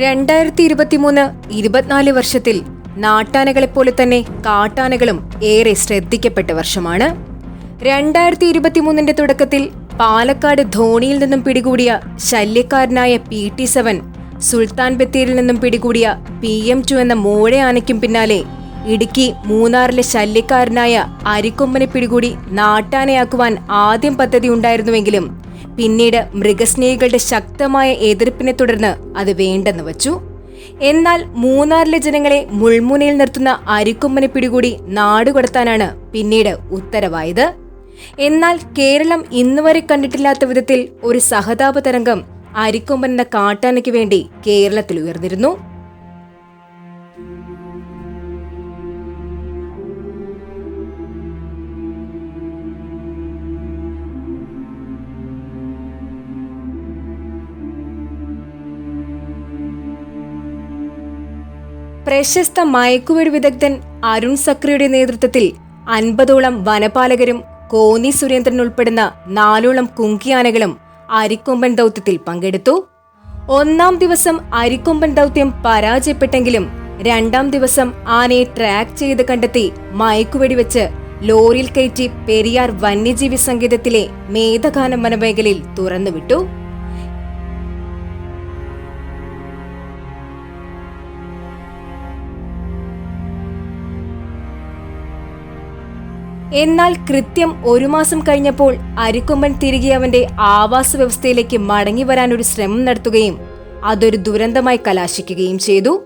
രണ്ടായിരത്തി ഇരുപത്തിമൂന്ന് ഇരുപത്തിനാല് വർഷത്തിൽ നാട്ടാനകളെപ്പോലെ തന്നെ കാട്ടാനകളും ഏറെ ശ്രദ്ധിക്കപ്പെട്ട വർഷമാണ്. രണ്ടായിരത്തി ഇരുപത്തിമൂന്നിന്റെ തുടക്കത്തിൽ പാലക്കാട് ധോണിയിൽ നിന്നും പിടികൂടിയ ശല്യക്കാരനായ പി ടി സെവൻ സുൽത്താൻ ബത്തേരിൽ നിന്നും പിടികൂടിയ പി എം ടു എന്ന മോഴയാനയ്ക്കും പിന്നാലെ ഇടുക്കി മൂന്നാറിലെ ശല്യക്കാരനായ അരിക്കൊമ്പനെ പിടികൂടി നാട്ടാനയാക്കുവാൻ ആദ്യം പദ്ധതി ഉണ്ടായിരുന്നുവെങ്കിലും പിന്നീട് മൃഗസ്നേഹികളുടെ ശക്തമായ എതിർപ്പിനെ തുടർന്ന് അത് വേണ്ടെന്ന് വച്ചു. എന്നാൽ മൂന്നാറിലെ ജനങ്ങളെ മുൾമുനയിൽ നിർത്തുന്ന അരിക്കൊമ്പനെ പിടികൂടി നാടുകടത്താനാണ് പിന്നീട് ഉത്തരവായത്. എന്നാൽ കേരളം ഇന്നുവരെ കണ്ടിട്ടില്ലാത്ത വിധത്തിൽ ഒരു സഹതാപ തരംഗം അരിക്കൊമ്പൻ എന്ന കാട്ടാനയ്ക്ക് വേണ്ടി കേരളത്തിൽ ഉയർന്നിരുന്നു. പ്രശസ്ത മയക്കുവെടി വിദഗ്ധൻ അരുൺ സക്രിയുടെ നേതൃത്വത്തിൽ അൻപതോളം വനപാലകരും കോന്നി സുരേന്ദ്രൻ ഉൾപ്പെടുന്ന നാലോളം കുങ്കിയാനകളും അരിക്കൊമ്പൻ ദൗത്യത്തിൽ പങ്കെടുത്തു. ഒന്നാം ദിവസം അരിക്കൊമ്പൻ ദൗത്യം പരാജയപ്പെട്ടെങ്കിലും രണ്ടാം ദിവസം ആനയെ ട്രാക്ക് ചെയ്ത് കണ്ടെത്തി മയക്കുവെടി വെച്ച് ലോറിയിൽ കയറ്റി പെരിയാർ വന്യജീവി സങ്കേതത്തിലെ മേധഗാനം വനമേഖലയിൽ തുറന്നുവിട്ടു. എന്നാൽ കൃത്യം ഒരു മാസം കഴിഞ്ഞപ്പോൾ അരിക്കൊമ്പൻ തിരികെ അവന്റെ ആവാസ വ്യവസ്ഥയിലേക്ക് മടങ്ങി വരാൻ ഒരു ശ്രമം നടത്തുകയും അതൊരു ദുരന്തമായി കലാശിക്കുകയും ചെയ്തു.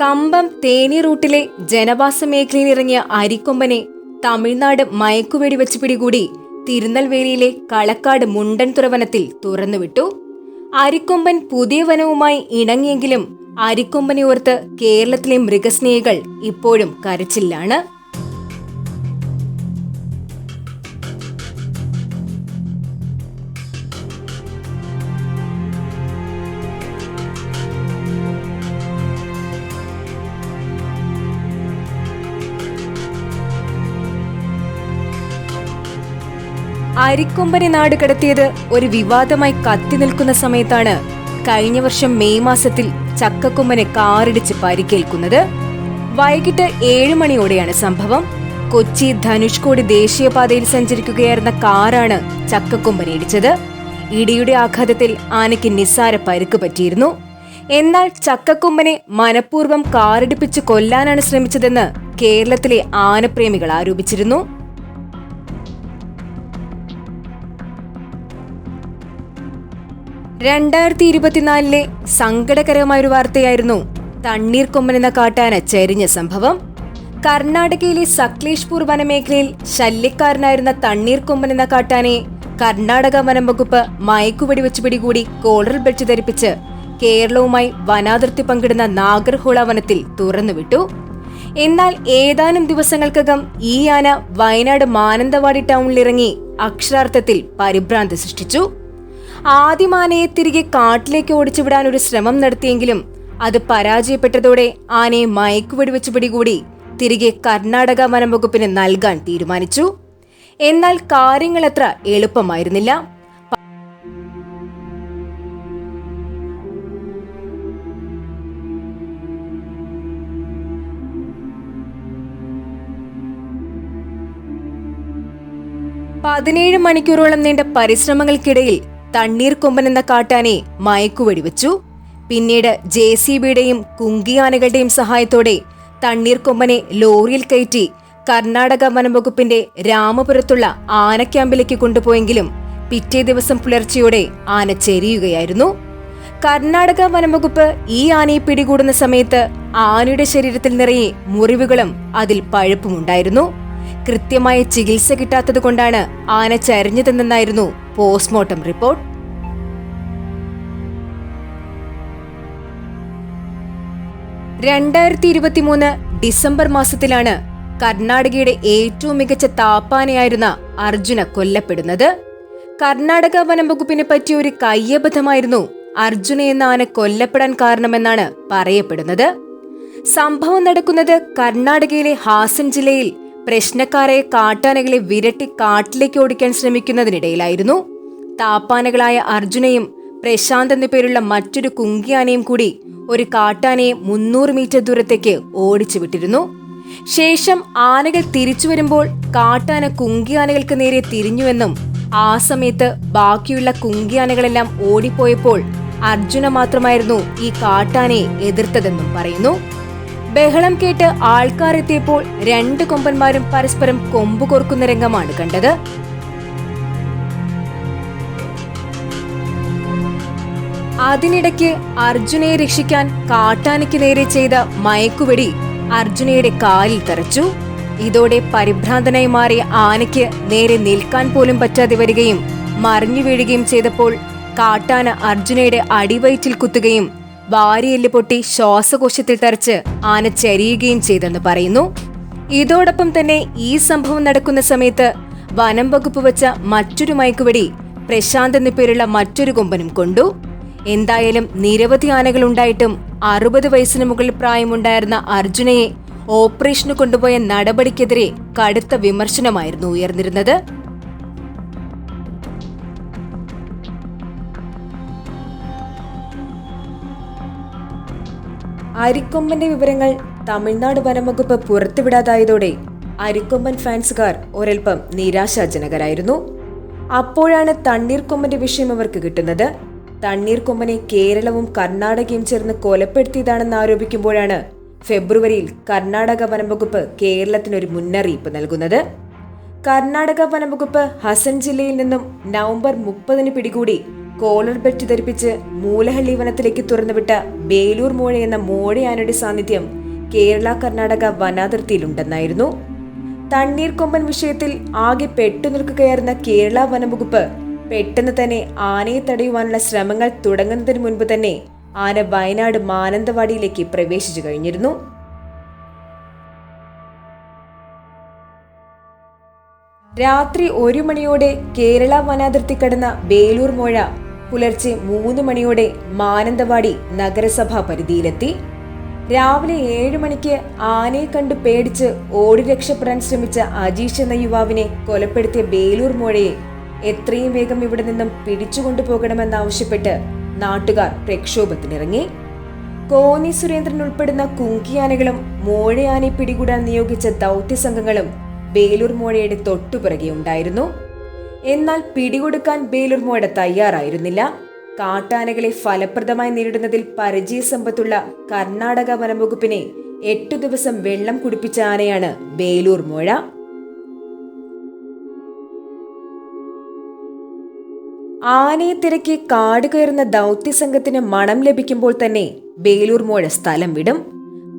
കമ്പം തേനി റൂട്ടിലെ ജനവാസ മേഖലയിൽ ഇറങ്ങിയ അരിക്കൊമ്പനെ തമിഴ്നാട് മയക്കുവെടി വെച്ച് പിടികൂടി തിരുനെൽവേലിയിലെ കളക്കാട് മുണ്ടൻതുറ വനത്തിൽ തുറന്നുവിട്ടു. അരിക്കൊമ്പൻ പുതിയ വനവുമായി ഇണങ്ങിയെങ്കിലും അരിക്കൊമ്പനെ ഓർത്ത് കേരളത്തിലെ മൃഗസ്നേഹികൾ ഇപ്പോഴും കരച്ചില്ലാണ്. അരിക്കൊമ്പനെ നാട് കടത്തിയത് ഒരു വിവാദമായി കത്തി നിൽക്കുന്ന സമയത്താണ് കഴിഞ്ഞ വർഷം മെയ് മാസത്തിൽ ചക്കക്കൊമ്പനെ കാറിടിച്ച് പരിക്കേൽക്കുന്നത്. വൈകിട്ട് ഏഴു മണിയോടെയാണ് സംഭവം. കൊച്ചി ധനുഷ്കോടി ദേശീയപാതയിൽ സഞ്ചരിക്കുകയായിരുന്ന കാറാണ് ചക്കക്കൊമ്പനെ ഇടിച്ചത്. ഇടിയുടെ ആഘാതത്തിൽ ആനയ്ക്ക് നിസ്സാര പരിക്ക് പറ്റിയിരുന്നു. എന്നാൽ ചക്കക്കൊമ്പനെ മനഃപൂർവം കാറിടിപ്പിച്ച് കൊല്ലാനാണ് ശ്രമിച്ചതെന്ന് കേരളത്തിലെ ആനപ്രേമികൾ ആരോപിച്ചിരുന്നു. രണ്ടായിരത്തി ഇരുപത്തിനാലിലെ സങ്കടകരമായ ഒരു വാർത്തയായിരുന്നു തണ്ണീർക്കൊമ്പൻ എന്ന കാട്ടാന ചെരിഞ്ഞ സംഭവം. കർണാടകയിലെ സക്ലേഷ്പൂർ വനമേഖലയിൽ ശല്യക്കാരനായിരുന്ന തണ്ണീർക്കൊമ്പൻ എന്ന കാട്ടാനെ കർണാടക വനം വകുപ്പ് മയക്കുവെടി വെച്ച് പിടികൂടി കോളർ വെച്ച് ധരിപ്പിച്ച് കേരളവുമായി വനാതിർത്തി പങ്കിടുന്ന നാഗർഹോള വനത്തിൽ തുറന്നുവിട്ടു. എന്നാൽ ഏതാനും ദിവസങ്ങൾക്കകം ഈ ആന വയനാട് മാനന്തവാടി ടൗണിലിറങ്ങി അക്ഷരാർത്ഥത്തിൽ പരിഭ്രാന്തി സൃഷ്ടിച്ചു. ആദ്യം ആനയെ തിരികെ കാട്ടിലേക്ക് ഓടിച്ചുവിടാൻ ഒരു ശ്രമം നടത്തിയെങ്കിലും അത് പരാജയപ്പെട്ടതോടെ ആനയെ മയക്കു വെച്ച് പിടികൂടി തിരികെ കർണാടക വനം വകുപ്പിന് നൽകാൻ തീരുമാനിച്ചു. എന്നാൽ കാര്യങ്ങൾ അത്ര എളുപ്പമായിരുന്നില്ല. പതിനേഴ് മണിക്കൂറോളം നീണ്ട പരിശ്രമങ്ങൾക്കിടയിൽ തണ്ണീർക്കൊമ്പൻ എന്ന കാട്ടാനെ മയക്കുവെടിവെച്ചു. പിന്നീട് ജെ സി ബിയുടെയും കുങ്കിയാനകളുടെയും സഹായത്തോടെ തണ്ണീർക്കൊമ്പനെ ലോറിയിൽ കയറ്റി കർണാടക വനംവകുപ്പിന്റെ രാമപുരത്തുള്ള ആനക്യാമ്പിലേക്ക് കൊണ്ടുപോയെങ്കിലും പിറ്റേ ദിവസം പുലർച്ചയോടെ ആന ചെരിയുകയായിരുന്നു. കർണാടക വനംവകുപ്പ് ഈ ആനയെ പിടികൂടുന്ന സമയത്ത് ആനയുടെ ശരീരത്തിൽ നിറയെ മുറിവുകളും അതിൽ പഴുപ്പുമുണ്ടായിരുന്നു. കൃത്യമായ ചികിത്സ കിട്ടാത്തത് കൊണ്ടാണ് ആന ചരിഞ്ഞതെന്നായിരുന്നു പോസ്റ്റ്മോർട്ടം റിപ്പോർട്ട്. രണ്ടായിരത്തി ഇരുപത്തിമൂന്ന് ഡിസംബർ മാസത്തിലാണ് കർണാടകയുടെ ഏറ്റവും മികച്ച താപ്പാനയായിരുന്ന അർജുന കൊല്ലപ്പെടുന്നത്. കർണാടക വനം വകുപ്പിനെ പറ്റിയ ഒരു കയ്യബദ്ധമായിരുന്നു അർജുന എന്ന ആന കൊല്ലപ്പെടാൻ കാരണമെന്നാണ് പറയപ്പെടുന്നത്. സംഭവം നടക്കുന്നത് കർണാടകയിലെ ഹാസൻ ജില്ലയിൽ പ്രശ്നക്കാരെ കാട്ടാനകളെ വിരട്ടി കാട്ടിലേക്ക് ഓടിക്കാൻ ശ്രമിക്കുന്നതിനിടയിലായിരുന്നു. താപ്പാനകളായ അർജുനയും പ്രശാന്ത് എന്നു പേരുള്ള മറ്റൊരു കുങ്കിയാനയും കൂടി ഒരു കാട്ടാനയെ മുന്നൂറ് മീറ്റർ ദൂരത്തേക്ക് ഓടിച്ചു വിട്ടിരുന്നു. ശേഷം ആനകൾ തിരിച്ചു വരുമ്പോൾ കാട്ടാന കുങ്കിയാനകൾക്ക് നേരെ തിരിഞ്ഞുവെന്നും ആ സമയത്ത് ബാക്കിയുള്ള കുങ്കിയാനകളെല്ലാം ഓടിപ്പോയപ്പോൾ അർജുന മാത്രമായിരുന്നു ഈ കാട്ടാനയെ എതിർത്തതെന്നും പറയുന്നു. ബഹളം കേട്ട് ആൾക്കാർ എത്തിയപ്പോൾ രണ്ട് കൊമ്പന്മാരും പരസ്പരം കൊമ്പ് കൊറുക്കുന്ന രംഗമാണ് കണ്ടത്. അതിനിടയ്ക്ക് അർജുനയെ രക്ഷിക്കാൻ കാട്ടാനയ്ക്ക് നേരെ ചെയ്ത മയക്കുവെടി അർജുനയുടെ കാലിൽ തെറച്ചു. ഇതോടെ പരിഭ്രാന്തനായി മാറിയ ആനയ്ക്ക് നേരെ നിൽക്കാൻ പോലും പറ്റാതെ വരികയും മറിഞ്ഞു വീഴുകയും ചെയ്തപ്പോൾ കാട്ടാന അർജുനയുടെ അടിവയറ്റിൽ കുത്തുകയും വാരിയെല്ല് പൊട്ടി ശ്വാസകോശത്തിൽ തറച്ച് ആന ചരിയുകയും ചെയ്തെന്ന് പറയുന്നു. ഇതോടൊപ്പം തന്നെ ഈ സംഭവം നടക്കുന്ന സമയത്ത് വനം വകുപ്പ് വെച്ച മറ്റൊരു മയക്കുവെടി പ്രശാന്ത് എന്നു പേരുള്ള മറ്റൊരു കൊമ്പനും കൊണ്ടു. എന്തായാലും നിരവധി ആനകൾ ഉണ്ടായിട്ടും അറുപത് വയസ്സിന് മുകളിൽ പ്രായമുണ്ടായിരുന്ന അർജുനയെ ഓപ്പറേഷന് കൊണ്ടുപോയ നടപടിക്കെതിരെ കടുത്ത വിമർശനമായിരുന്നു ഉയർന്നിരുന്നത്. അരിക്കൊമ്പന്റെ വിവരങ്ങൾ തമിഴ്നാട് വനംവകുപ്പ് പുറത്തുവിടാതായതോടെ അരിക്കൊമ്പൻ ഫാൻസുകാർ ഒരൽപ്പം നിരാശാജനകരായിരുന്നു. അപ്പോഴാണ് തണ്ണീർക്കൊമ്പന്റെ വിഷയം അവർക്ക് കിട്ടുന്നത്. തണ്ണീർക്കൊമ്പനെ കേരളവും കർണാടകയും ചേർന്ന് കൊലപ്പെടുത്തിയതാണെന്ന് ആരോപിക്കുമ്പോഴാണ് ഫെബ്രുവരിയിൽ കർണാടക വനംവകുപ്പ് കേരളത്തിനൊരു മുന്നറിയിപ്പ് നൽകുന്നത്. കർണാടക വനംവകുപ്പ് ഹസൻ ജില്ലയിൽ നിന്നും നവംബർ മുപ്പതിന് പിടികൂടി കോളർ ബെറ്റ് ധരിപ്പിച്ച് മൂലഹള്ളി വനത്തിലേക്ക് തുറന്നുവിട്ട ബേലൂർ മോഴ എന്ന മോഴയാനയുടെ സാന്നിധ്യം കേരള കർണാടക വനാതിർത്തിയിലുണ്ടെന്നായിരുന്നു. തണ്ണീർക്കൊമ്പൻ വിഷയത്തിൽ ആകെ പെട്ടുനിൽക്കുകയായിരുന്ന കേരള വനംവകുപ്പ് പെട്ടെന്ന് തന്നെ ആനയെ തടയുവാനുള്ള ശ്രമങ്ങൾ തുടങ്ങുന്നതിന് മുൻപ് തന്നെ ആന വയനാട് മാനന്തവാടിയിലേക്ക് പ്രവേശിച്ചു കഴിഞ്ഞിരുന്നു. രാത്രി ഒരു മണിയോടെ കേരള വനാതിർത്തി കടന്ന ബേലൂർ മോഴ പുലർച്ചെ മൂന്ന് മണിയോടെ മാനന്തവാടി നഗരസഭാ പരിധിയിലെത്തി. രാവിലെ ഏഴ് മണിക്ക് ആനയെ കണ്ടു പേടിച്ച് ഓടി രക്ഷപ്പെടാൻ ശ്രമിച്ച അജീഷ് എന്ന യുവാവിനെ കൊലപ്പെടുത്തിയ ബേലൂർ മോഴയെ എത്രയും വേഗം ഇവിടെ നിന്നും പിടിച്ചുകൊണ്ടുപോകണമെന്നാവശ്യപ്പെട്ട് നാട്ടുകാർ പ്രക്ഷോഭത്തിനിറങ്ങി. കോന്നി സുരേന്ദ്രൻ ഉൾപ്പെടുന്ന കുങ്കിയാനകളും മോഴയാനെ പിടികൂടാൻ നിയോഗിച്ച ദൗത്യ സംഘങ്ങളും ബേലൂർ മോഴയുടെ തൊട്ടുപിറകെ ഉണ്ടായിരുന്നു എന്നാൽ പിടികൊടുക്കാൻ ബേലൂർ തയ്യാറായിരുന്നില്ല. കാട്ടാനകളെ ഫലപ്രദമായി നേരിടുന്നതിൽ പരിചയസമ്പത്തുള്ള കർണാടക വനംവകുപ്പിനെ എട്ടു ദിവസം വെള്ളം കുടിപ്പിച്ച ആനയാണ് ബേലൂർ മോഴ. ആനയെ തിരക്കി കാട് കയറുന്ന ദൗത്യ സംഘത്തിന് മണം ലഭിക്കുമ്പോൾ തന്നെ ബേലൂർ മോഴ സ്ഥലം വിടും.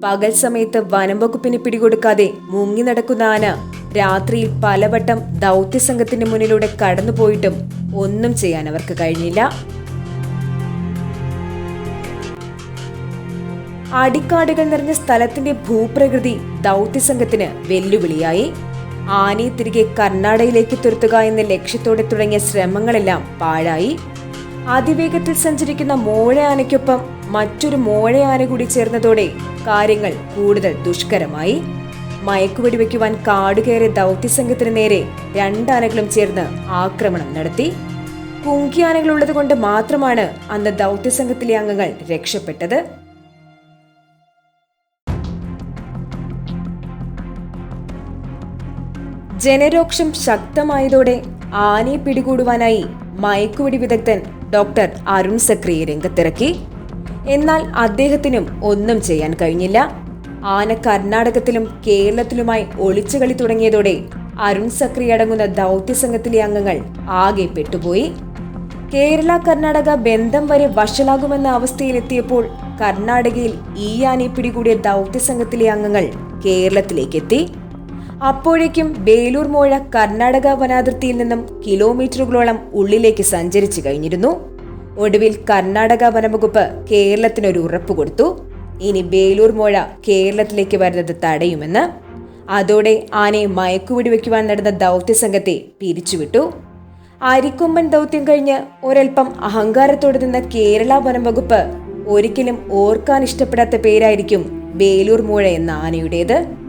പകൽ സമയത്ത് വനംവകുപ്പിന് പിടികൊടുക്കാതെ മുങ്ങി നടക്കുന്ന ആന രാത്രിയിൽ പലവട്ടം ദൗത്യസംഘത്തിന്റെ മുന്നിലൂടെ കടന്നുപോയിട്ടും ഒന്നും ചെയ്യാൻ അവർക്ക് കഴിഞ്ഞില്ല. അടിക്കാടുകൾ നിറഞ്ഞ സ്ഥലത്തിന്റെ ഭൂപ്രകൃതി ദൗത്യസംഘത്തിന് വെല്ലുവിളിയായി. ആനയെ തിരികെ കർണാടകയിലേക്ക് തുരത്തുക എന്ന ലക്ഷ്യത്തോടെ തുടങ്ങിയ ശ്രമങ്ങളെല്ലാം പാഴായി. അതിവേഗത്തിൽ സഞ്ചരിക്കുന്ന മോഴയാനയ്ക്കൊപ്പം മറ്റൊരു മോഴയാന കൂടി ചേർന്നതോടെ കാര്യങ്ങൾ കൂടുതൽ ദുഷ്കരമായി. മയക്കുവെടി വയ്ക്കുവാൻ കാടുകയറിയ ദൗത്യസംഘത്തിന് നേരെ രണ്ടാനകളും ചേർന്ന് ആക്രമണം നടത്തി. കുങ്കിയാനകളുള്ളത് കൊണ്ട് മാത്രമാണ് അന്ന് ദൗത്യസംഘത്തിലെ അംഗങ്ങൾ രക്ഷപ്പെട്ടത്. ജനരോക്ഷം ശക്തമായതോടെ ആനയെ പിടികൂടുവാനായി മയക്കുവെടി വിദഗ്ധൻ ഡോക്ടർ അരുൺ സക്രിയെ രംഗത്തിറക്കി. എന്നാൽ അദ്ദേഹത്തിനും ഒന്നും ചെയ്യാൻ കഴിഞ്ഞില്ല. ആന കർണാടകത്തിലും കേരളത്തിലുമായി ഒളിച്ചുകളി തുടങ്ങിയതോടെ അരുൺ സക്രി അടങ്ങുന്ന ദൗത്യസംഘത്തിലെ അംഗങ്ങൾ ആകെ പെട്ടുപോയി. കേരള കർണാടക ബന്ധം വരെ വഷളാകുമെന്ന അവസ്ഥയിലെത്തിയപ്പോൾ കർണാടകയിൽ ഈ ആനയെ പിടികൂടിയ ദൗത്യസംഘത്തിലെ അംഗങ്ങൾ കേരളത്തിലേക്കെത്തി. അപ്പോഴേക്കും ബേലൂർ മോഴ കർണാടക വനാതിർത്തിയിൽ നിന്നും കിലോമീറ്ററുകളോളം ഉള്ളിലേക്ക് സഞ്ചരിച്ചു കഴിഞ്ഞിരുന്നു. ഒടുവിൽ കർണാടക വനംവകുപ്പ് കേരളത്തിനൊരു ഉറപ്പ് കൊടുത്തു. ഇനി ബേലൂർ മോഴ കേരളത്തിലേക്ക് വരുന്നത് തടയുമെന്ന്. അതോടെ ആനയെ മയക്കുപിടി വയ്ക്കുവാൻ നടന്ന ദൗത്യസംഘത്തെ പിരിച്ചുവിട്ടു. അരിക്കൊമ്പൻ ദൗത്യം കഴിഞ്ഞ് ഒരൽപ്പം അഹങ്കാരത്തോടെ നിന്ന കേരള വനം വകുപ്പ് ഒരിക്കലും ഓർക്കാൻ ഇഷ്ടപ്പെടാത്ത പേരായിരിക്കും ബേലൂർ മൂഴ എന്ന ആനയുടേത്.